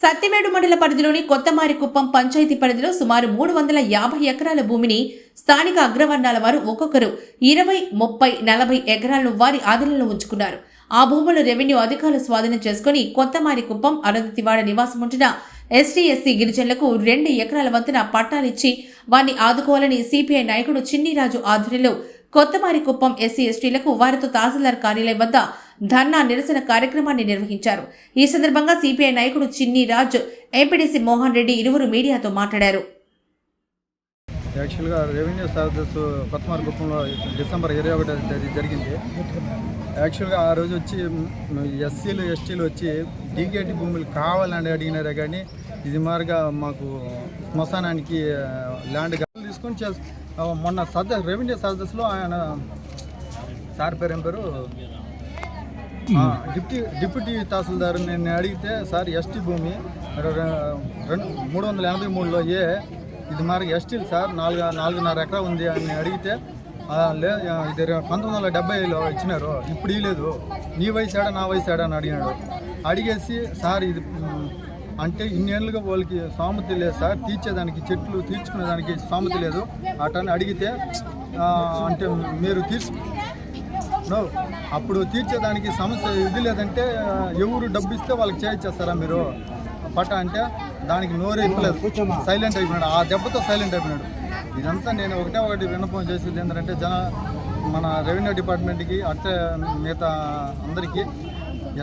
సత్యవేడు మండల పరిధిలోని కొత్తమారికుప్పం పంచాయతీ పరిధిలో సుమారు మూడు వందల యాభై ఎకరాల భూమిని స్థానిక అగ్రవర్ణాల వారు ఒక్కొక్కరు ఇరవై ముప్పై నలభై ఎకరాలను వారి ఆధీనంలో ఉంచుకున్నారు. ఆ భూములు రెవెన్యూ అధికారులు స్వాధీనం చేసుకుని కొత్తమారికుప్పం అరుంధతివాడ నివాసం ఉంటున్న ఎస్టీ ఎస్సీ గిరిజనులకు రెండు ఎకరాల వంతున పట్టాలిచ్చి వారిని ఆదుకోవాలని సిపిఐ నాయకుడు చిన్నిరాజు ఆధ్వర్యంలో కొత్తమారికుప్పం ఎస్సీ ఎస్టీలకు వారితో తహసీల్దార్ కార్యాలయం వద్ద ధర్నా నిరసన కార్యక్రమాన్ని నిర్వహించారు. ఈ సందర్భంగా సిపిఐ నాయకుడు చిన్ని రాజ్ ఎంపీడీసీ మోహన్ రెడ్డి ఇరువురు మీడియాతో మాట్లాడారు. యాక్చువల్గా రెవెన్యూ సర్వీస్ కొత్తమార్ గుప్పంలో డిసెంబర్ ఇరవై ఒకటో తేదీ జరిగింది. యాక్చువల్గా ఆ రోజు వచ్చి ఎస్సీలు ఎస్టీలు వచ్చి డీకేటీ భూములు కావాలని అడిగినారే కానీ ఇది మారిగా మాకు శ్మశానానికి ల్యాండ్ తీసుకొని మొన్న సద రెవెన్యూ సదస్సులో ఆయన సార్ పేరు ఏం పేరు? డిప్యూటీ డిప్యూటీ తహసీల్దార్ నేను అడిగితే సార్ ఎస్టీ భూమి రెండు మూడు వందల ఎనభై మూడులో ఏ? ఇది మరి ఎస్టీలు సార్ నాలుగు నాలుగున్నర ఎకరా ఉంది అని అడిగితే లే ఇది పంతొమ్మిది వందల డెబ్బైలో ఇచ్చినారు ఇప్పుడు ఇవ్వలేదు నీ వయసు ఏడా నా వయసు ఏడా అని అడిగాడు అడిగేసి సార్ ఇది అంటే ఇన్నేళ్ళుగా వాళ్ళకి సామెత లేదు సార్ తీర్చేదానికి చెట్లు తీర్చుకునేదానికి సామెత లేదు అటని అడిగితే అంటే మీరు తీర్చు అప్పుడు తీర్చేదానికి సమస్య ఇది లేదంటే ఎవరు డబ్బు ఇస్తే వాళ్ళకి చేయించేస్తారా మీరు? పట అంటే దానికి నోరే ఇప్పలేదు సైలెంట్ అయిపోయినాడు. ఆ దెబ్బతో సైలెంట్ అయిపోయినాడు. ఇదంతా నేను ఒకటే ఒకటి విన్నపం చేసేది ఏంటంటే జన మన రెవెన్యూ డిపార్ట్మెంట్కి అట్టే మిగతా అందరికీ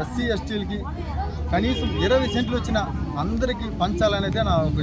ఎస్సీ ఎస్టీలకి కనీసం ఇరవై సెంట్లు వచ్చిన అందరికీ పంచాలనేదే నా ఒక